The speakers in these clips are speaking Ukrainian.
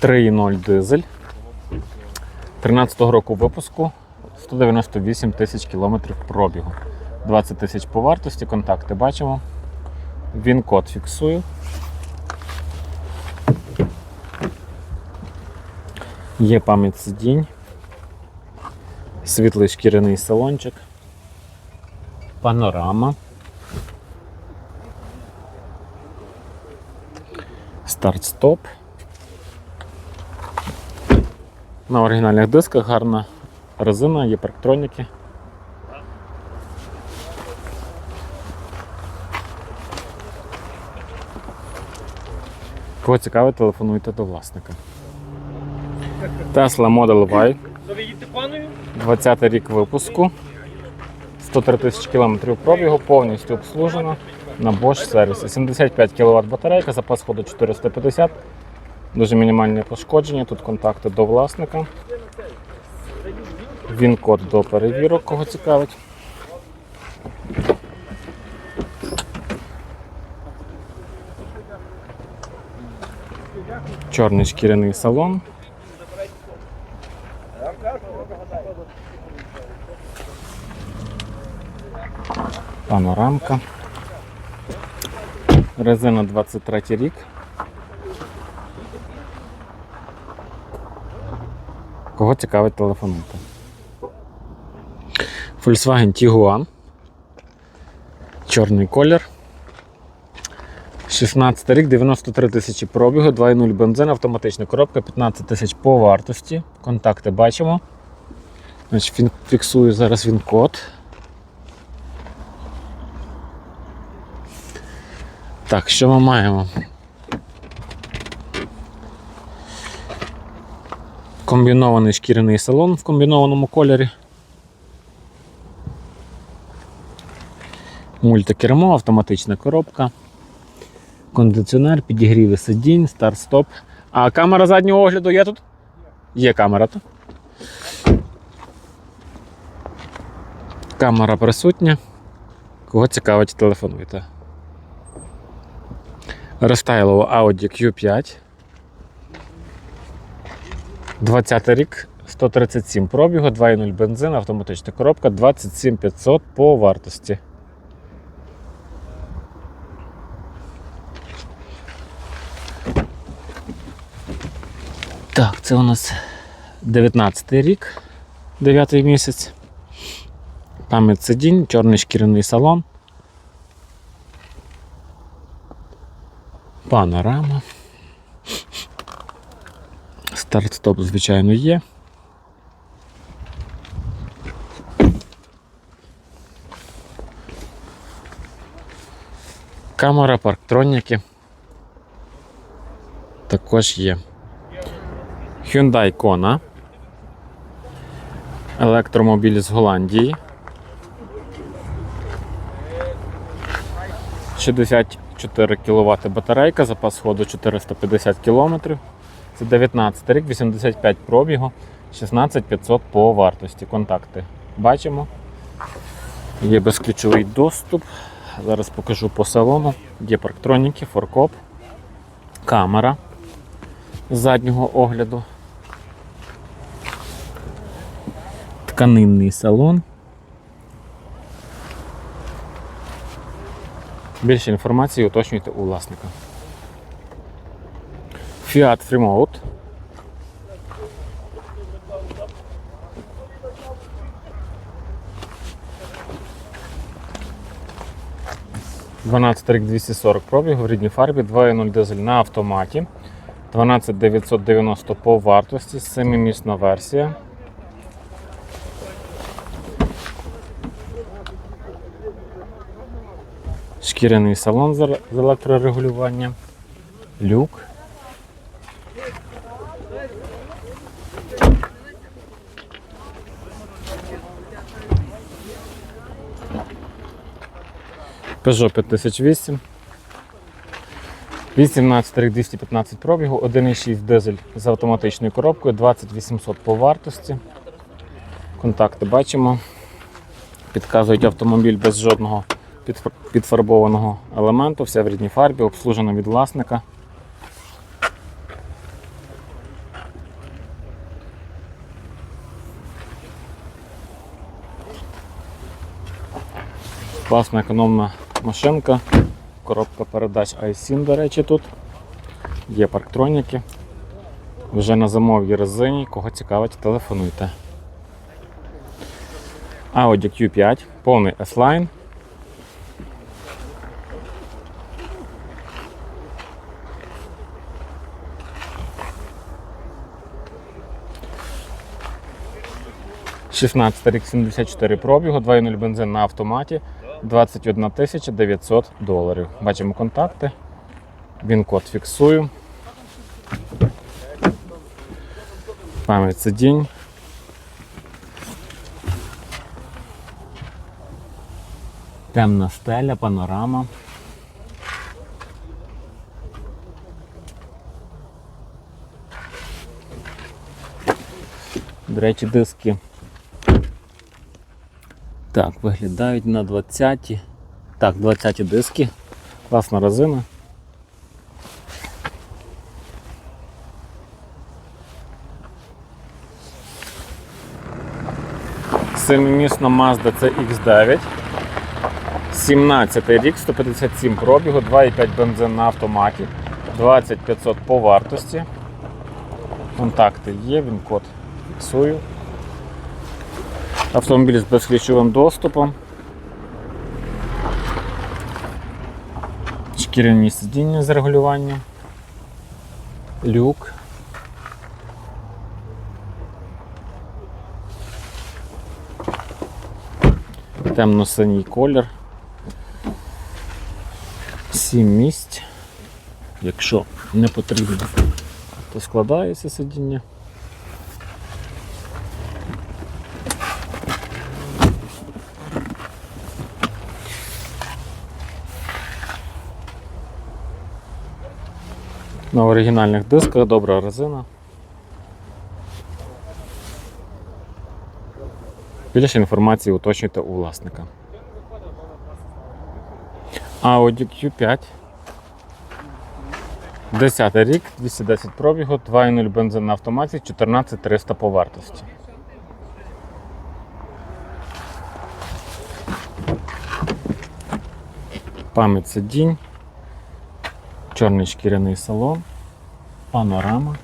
Три 0 дизель. 13-го року випуску 198 тисяч кілометрів пробігу. 20 тисяч по вартості, контакти бачимо. Він код фіксую. Є пам'ять сидінь, світлий шкіряний салончик, панорама. Старт-стоп. На оригінальних дисках гарна резина, є парктроніки. Кого цікавить, телефонуйте до власника. Tesla Model Y. 20 рік випуску. 103 тисячі кілометрів пробігу, повністю обслужено на Bosch сервісі. 75 кВт батарейка, запас ходу 450 Дуже мінімальне пошкодження. Тут контакти до власника. Він код до перевірок, кого цікавить. Чорний шкіряний салон. Панорамка. Резина 23 рік. Кого цікавить телефонуйте. Volkswagen Tiguan. Чорний колір. 16 рік, 93 тисячі пробігу, 2.0 бензин, автоматична коробка, 15 тисяч по вартості. Контакти бачимо. Значить, Фіксую зараз він код. Так, що ми маємо? Комбінований шкіряний салон в комбінованому кольорі. Мультикермо, автоматична коробка, кондиціонер, підігріви сидінь, старт-стоп. А камера заднього огляду є тут? Є камера тут. Камера присутня. Кого цікавить, телефонуйте. Рестайлово Audi Q5. 20 рік, 137 пробігу, 2.0 бензин, автоматична коробка, 27 500 по вартості. Так, це у нас 19 рік, 9 місяць. Пам'ять сидінь, чорний шкіряний салон. Панорама. Старт-стоп, звичайно, є. Камера, парктроніки. Також є. Hyundai Kona. Електромобіль з Голландії. 64 кВт батарейка, запас ходу 450 км. Це 19 рік, 85 пробігу, 16 500 по вартості. Контакти бачимо. Є безключовий доступ. Зараз покажу по салону. Є парктроніки, форкоп, камера заднього огляду. Тканинний салон. Більше інформації уточнюйте у власника. Fiat Freemode. Дванадцятий рік 240 пробігу в рідній фарбі, 2.0 дизель на автоматі. 12990 по вартості, 7-місна версія. Шкіряний салон з ел- з електрорегулюванням. Люк. Peugeot 5008. 18 215 пробігу, 1,6 дизель з автоматичною коробкою, 20800 по вартості. Контакти бачимо. Підказують автомобіль без жодного підфарбованого елементу, все в рідній фарбі, обслужено від власника. Класна економна машинка. Коробка передач i7, до речі, тут. Є парктроніки. Вже на зимовій резині. Кого цікавить, телефонуйте. Audi Q5, повний S-Line. Шістнадцятий рік 74 пробігу, 2.0 бензин на автоматі, 21 тисяча 900 доларів. Бачимо контакти. Він код фіксую. Пам'ять сидінь. Темна стеля, панорама. До речі, диски. Так, виглядають на 20. Так, 20 диски. Класна резина. Семимісна Mazda CX9. 17 рік, 157 пробігу, 2,5 бензин на автоматі, 2500 по вартості. Контакти є, він код фіксую. Автомобіль з безключовим доступом. Шкіряні сидіння з регулюванням. Люк. Темно-синій колір. Сім місць. Якщо не потрібно, то складається сидіння. На оригінальних дисках добра резина. Більше інформації уточнюйте у власника. Audi Q5. 10 рік, 210 пробігу, 2.0 бензин на автоматі, 14300 по вартості. Пам'ять сидінь, чорний шкіряний салон, панорама.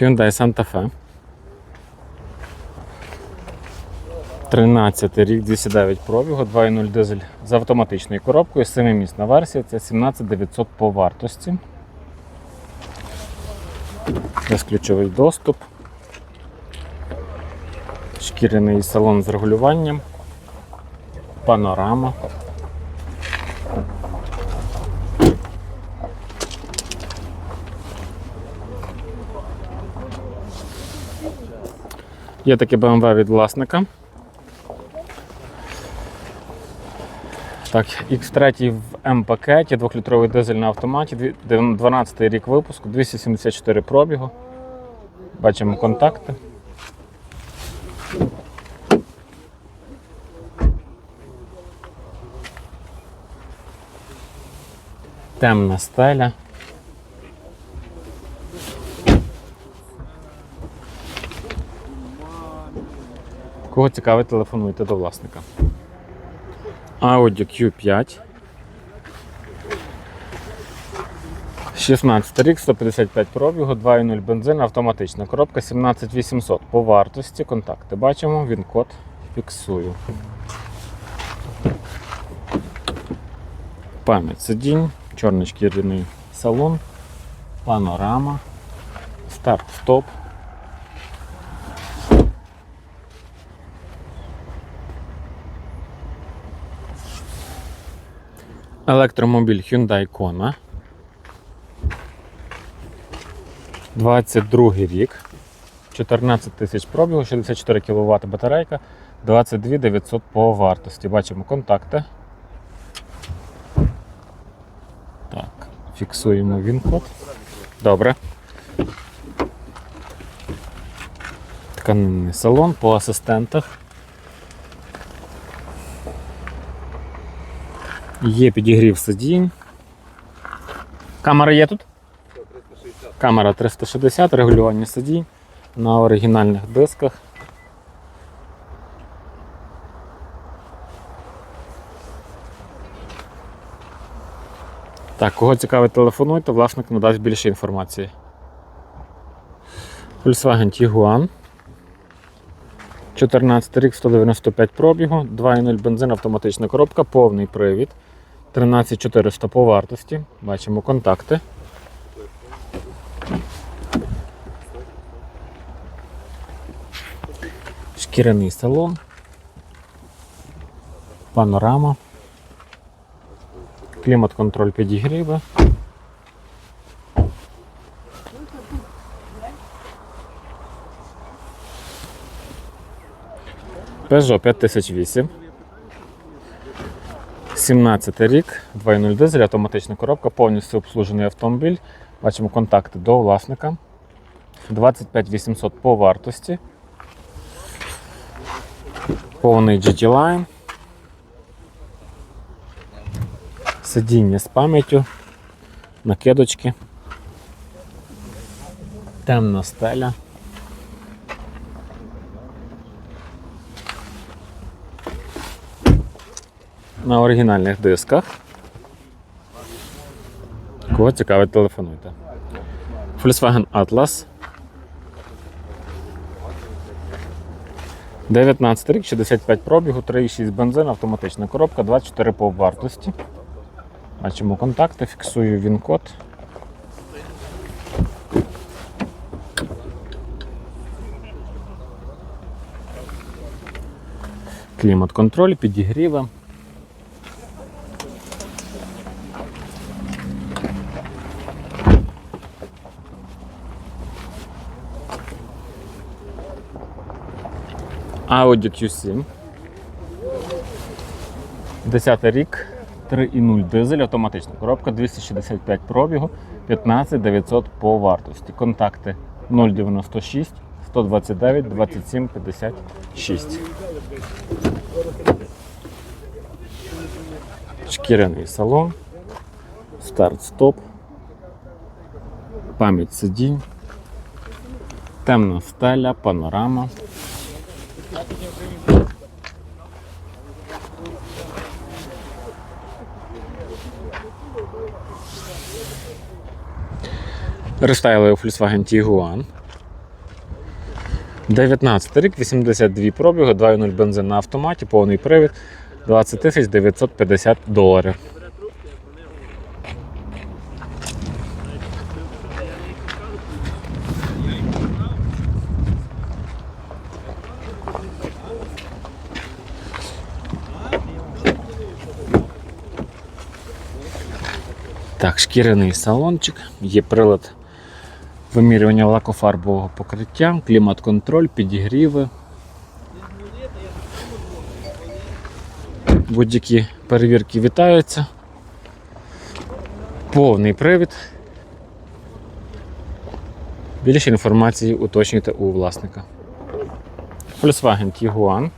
Hyundai Santa Fe. 13 рік, 209 пробігу, 2.0 дизель з автоматичною коробкою, 7-місна версія, це 17900 по вартості. Безключовий доступ. Шкіряний салон з регулюванням. Панорама. Є таке BMW від власника. Так, X3 в М-пакеті, двохлітровий дизель на автоматі, 12 рік випуску, 274 пробігу. Бачимо контакти. Темна стеля. Кого цікавить, телефонуйте до власника. Audi Q5. 16 рік, 155 пробігу, 2.0 бензин, автоматична коробка 17800. По вартості контакти бачимо, він код фіксую. Пам'ять сидінь, чорний шкіряний салон, панорама, старт-стоп. Електромобіль Hyundai Kona. 22 рік. 14 тисяч пробігу, 64 кВт батарейка, 22 900 по вартості. Бачимо контакти. Так, фіксуємо він-код. Добре. Тканинний салон по асистентах. Є підігрів сидінь. Камера є тут? Камера 360, регулювання сидінь на оригінальних дисках. Так, кого цікавить, телефонуйте, власник надасть більше інформації. Volkswagen Tiguan. 14 рік, 195 пробігу, 2.0 бензин, автоматична коробка, повний привід. 13400 по вартості. Бачимо контакти. Шкіряний салон. Панорама. Клімат-контроль підігріви. Peugeot 5008. 17 рік, 2.0 дизель, автоматична коробка, повністю обслужений автомобіль. Бачимо контакти до власника. 25 800 по вартості. Повний GT Line. Сидіння з пам'яттю, накидочки. Темна стеля. На оригінальних дисках. Кого цікавить, телефонуйте. Volkswagen Atlas. 19 рік, 65 пробігу, 3,6 бензин, автоматична коробка, 24 по вартості. Бачимо контакти, фіксую він-код. Клімат-контроль, підігріви. Audi Q7. 10 рік, 3,0 дизель, автоматична коробка, 265 пробігу, 15 900 по вартості. Контакти 096 129 27 56. Шкіряний салон, старт-стоп, пам'ять сидінь, темна стеля, панорама. Рестайлив Volkswagen Tiguan. 19 рік, 82 пробігу, 2.0 бензин на автоматі, повний привід, 20 тисяч 950 доларів. Шкіряний салончик, є прилад вимірювання лакофарбового покриття, клімат-контроль, підігріви. Будь-які перевірки вітаються. Повний привід. Більше інформації уточнюйте у власника. Volkswagen Tiguan.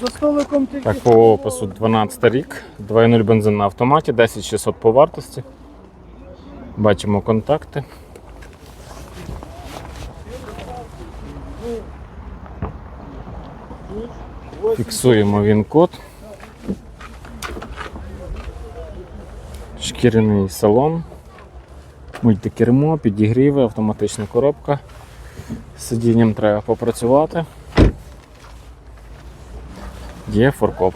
за столиком ти. Так, по опису 12 рік, 2.0 бензин на автоматі, 10600 по вартості. Бачимо контакти. Фіксуємо він код. Шкіряний салон, мультикермо, підігріви, автоматична коробка. З сидінням треба попрацювати є форкоп.